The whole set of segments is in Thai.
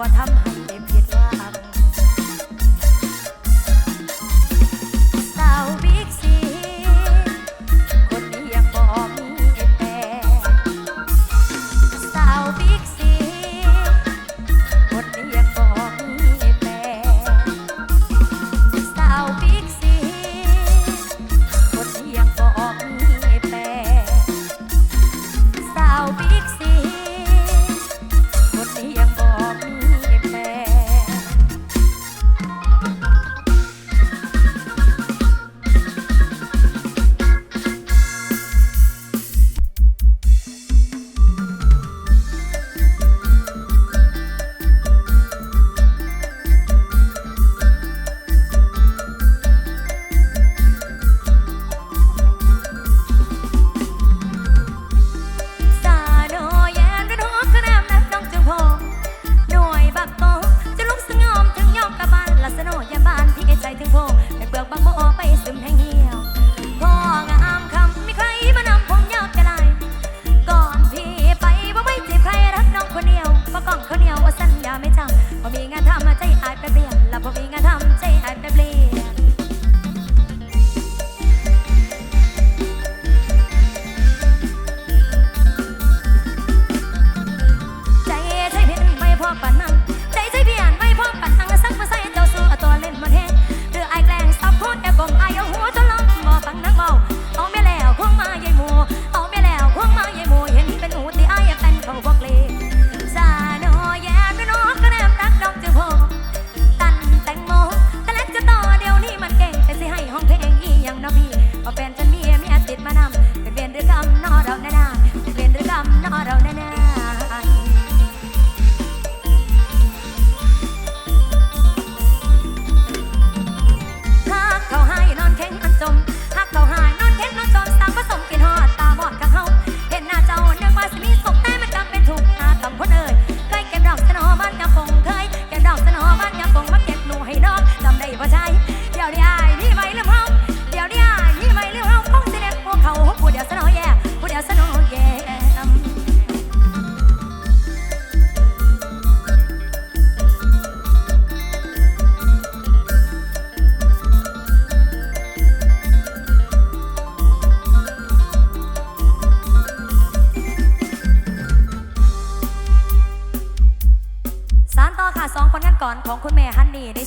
管他们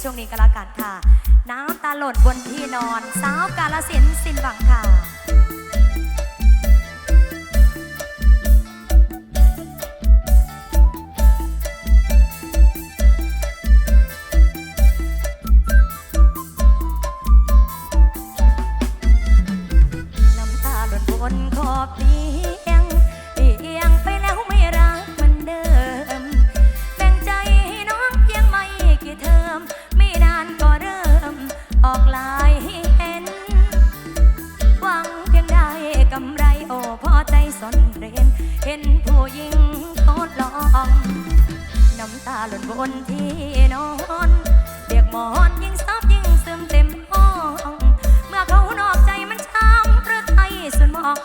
ช่วงนี้ก็แล้วกันค่ะ น้ำตาหล่นบนที่นอนสาวกาลสินสินหวังค่ะ เห็นผู้หญิงทดลองน้ำตาหล่นบนที่นอนเบียกหมอนยิ่งซอบยิ่งซึมเต็มห้อง เมื่อเขานอกใจมันช้ำหรือไทยส่วนมอง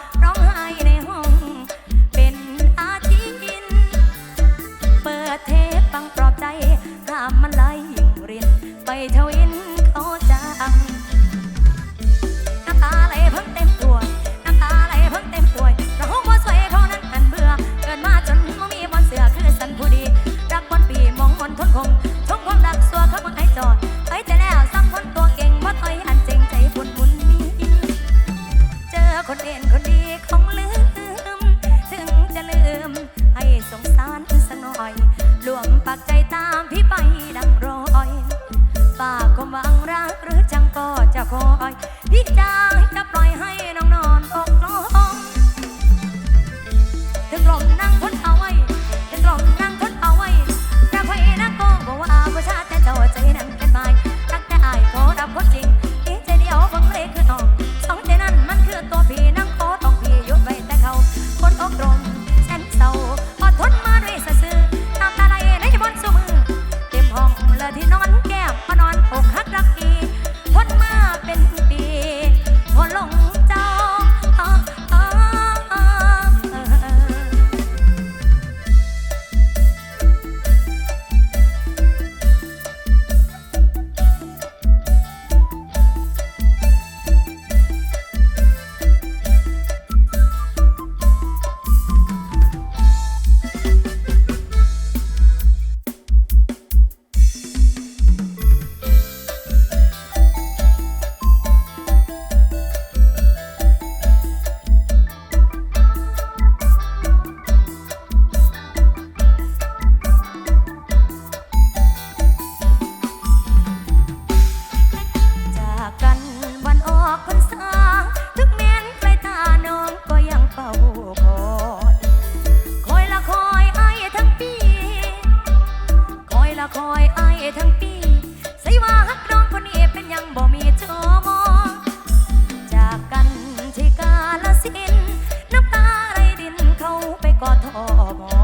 ก็ทอมอ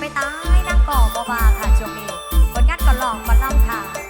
ไปตายนั่งก่อบาบาค่ะช่วงนี้คนงั้นก็ลองก็ล่ำค่ะ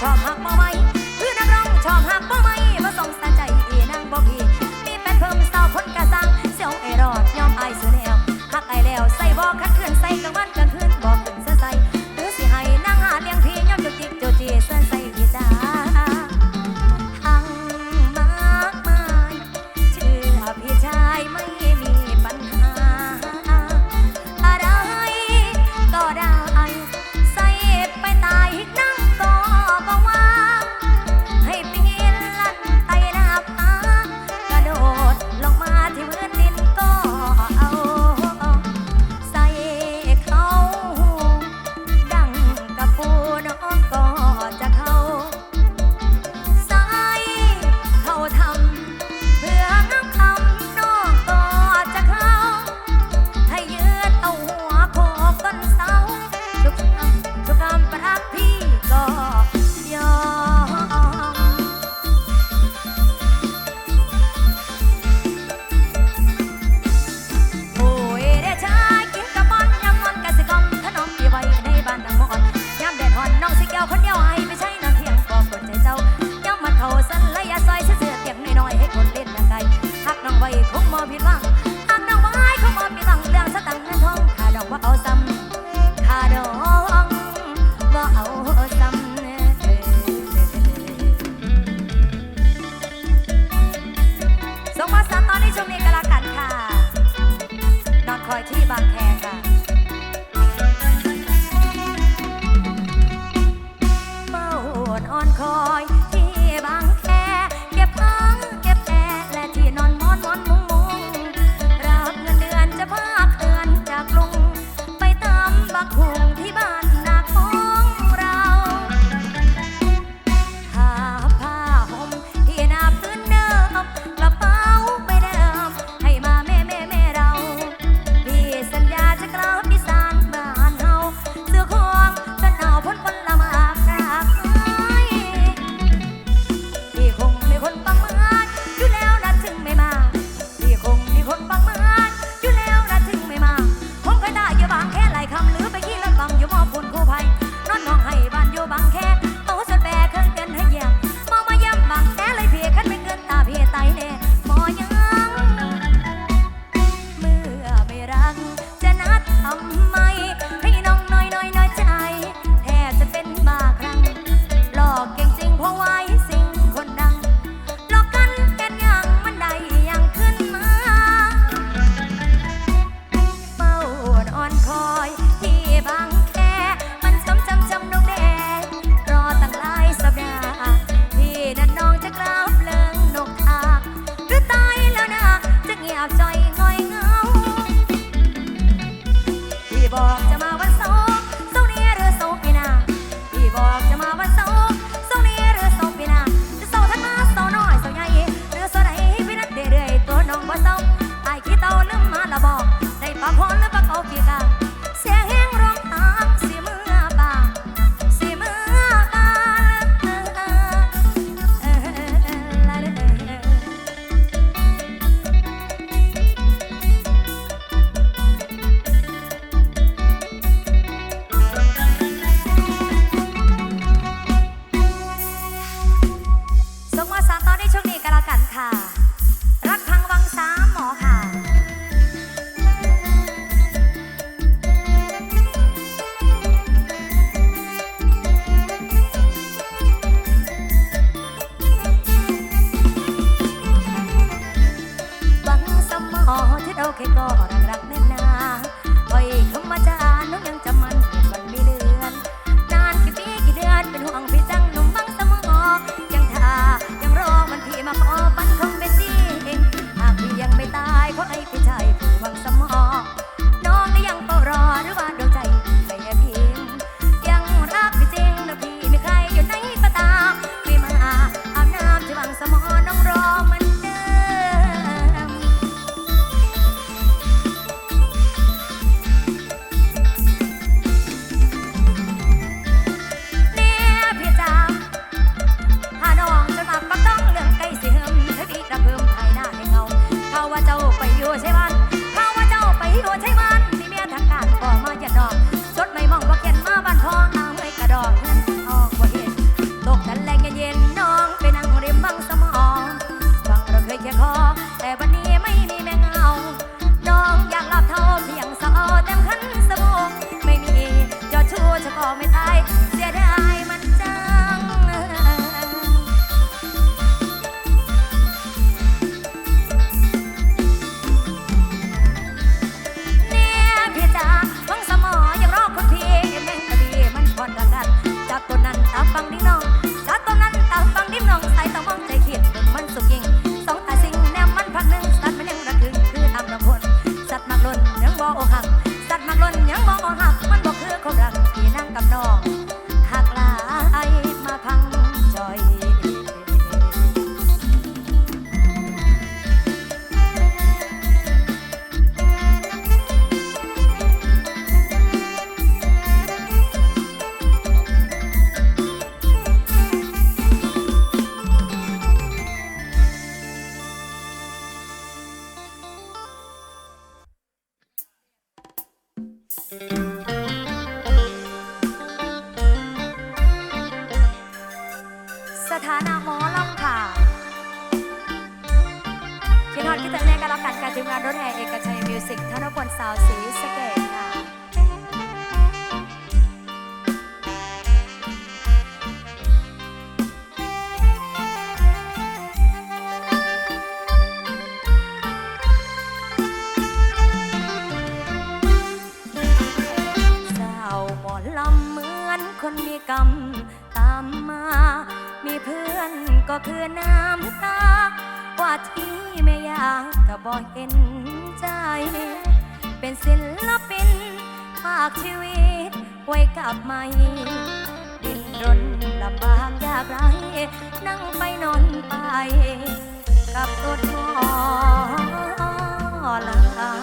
ชอบหักมา พี่แม่ยางก็บอกเห็นใจ เป็นศิลปินฝากชีวิตไว้กับไม่ดิ้นรนลำบากยากไรนั่งไปนอนไป กับตัวทอลา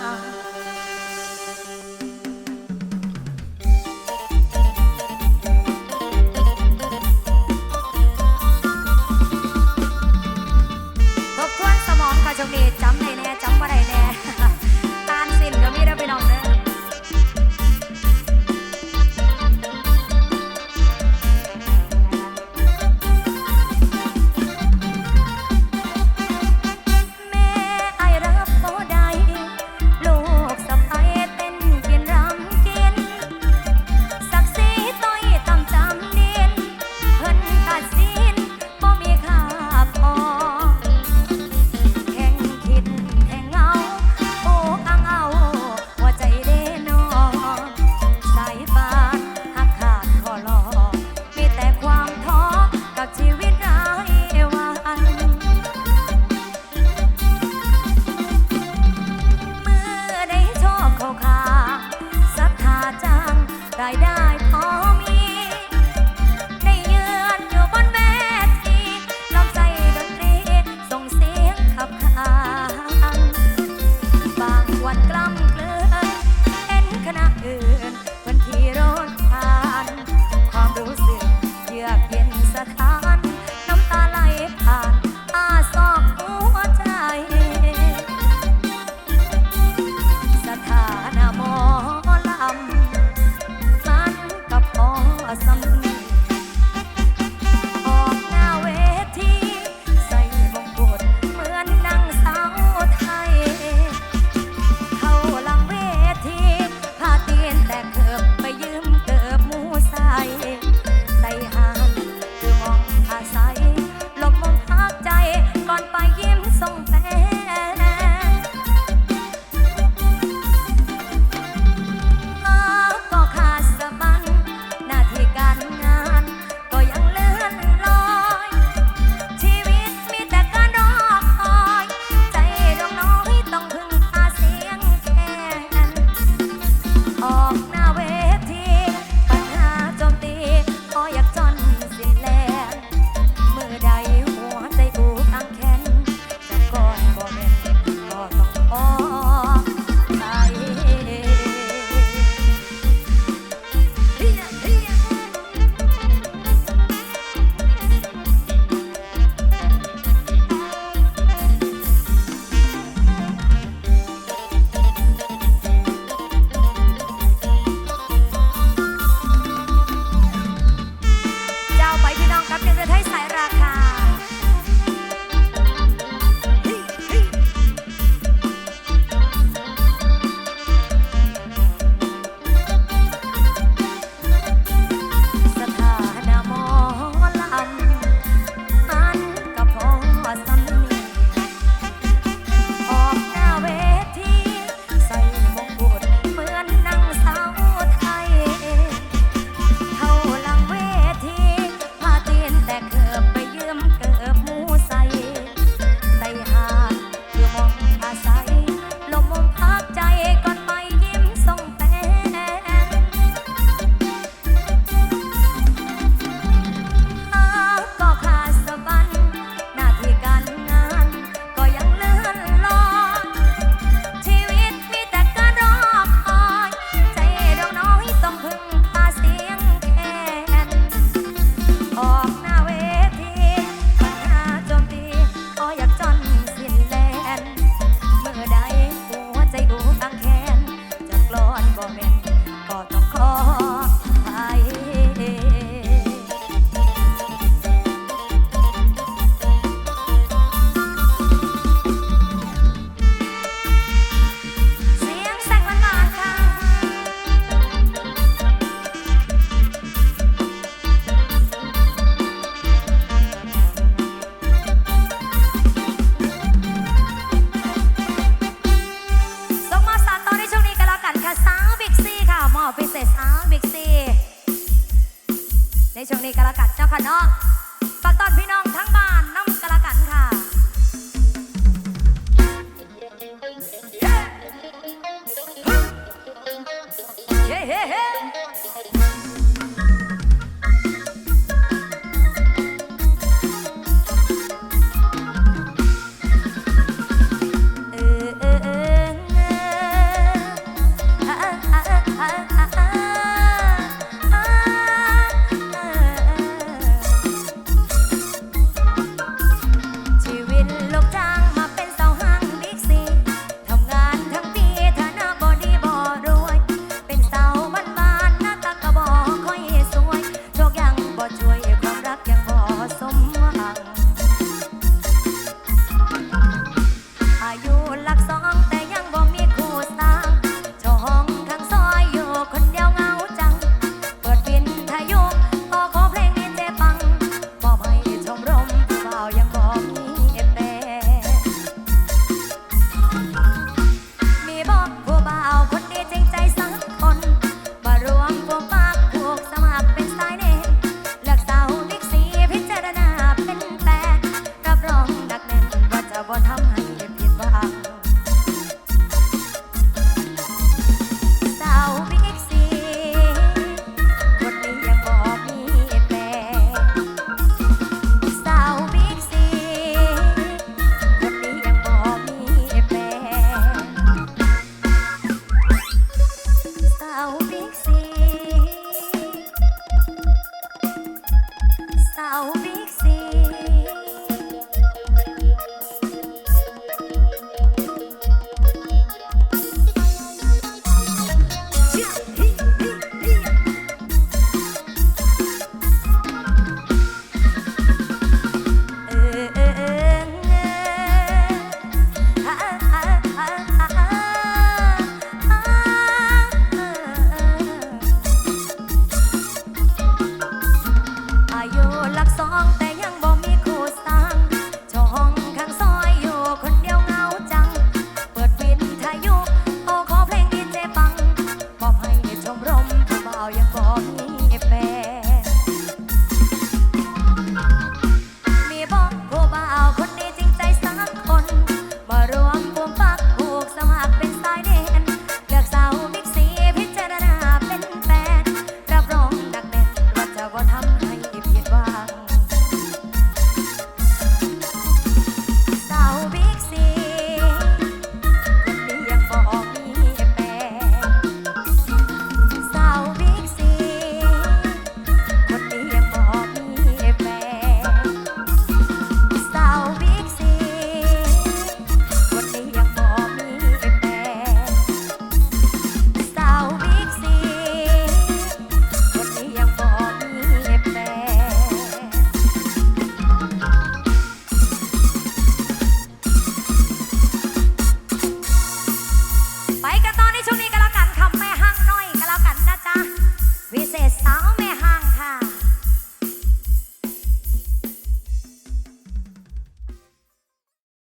hey, hey, hey.